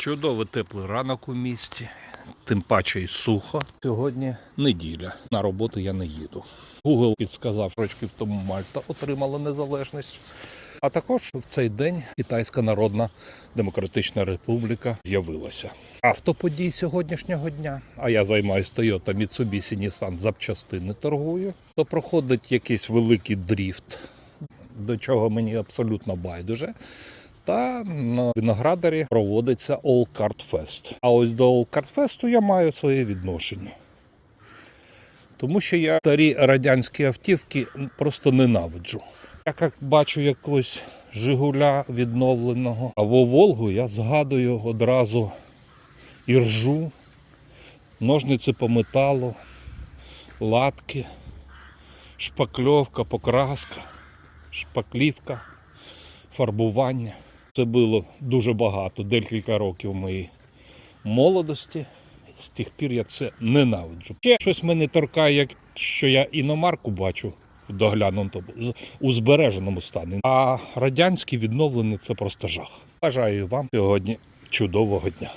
Чудовий теплий ранок у місті, тим паче й сухо. Сьогодні неділя. На роботу я не їду. Google підсказав, що років тому Мальта отримала незалежність. А також в цей день Китайська Народна Демократична Республіка з'явилася. Автоподій сьогоднішнього дня, а я займаюся Toyota Mitsubishi Nissan запчастини торгую, то проходить якийсь великий дріфт, до чого мені абсолютно байдуже. Та на виноградарі проводиться All Card Fest. А ось до All Card Fest я маю своє відношення. Тому що я старі радянські автівки просто ненавиджу. Я як бачу якогось Жигуля відновленого або Волгу, я згадую одразу іржу, ножниці по металу, латки, шпакльовка, покраска, шпаклівка, фарбування. Це було дуже багато, декілька років моєї молодості. З тих пір я це ненавиджу. Ще щось мене торкає, як що я іномарку бачу в доглянутому, у збереженому стані. А радянські відновлені це просто жах. Бажаю вам сьогодні чудового дня.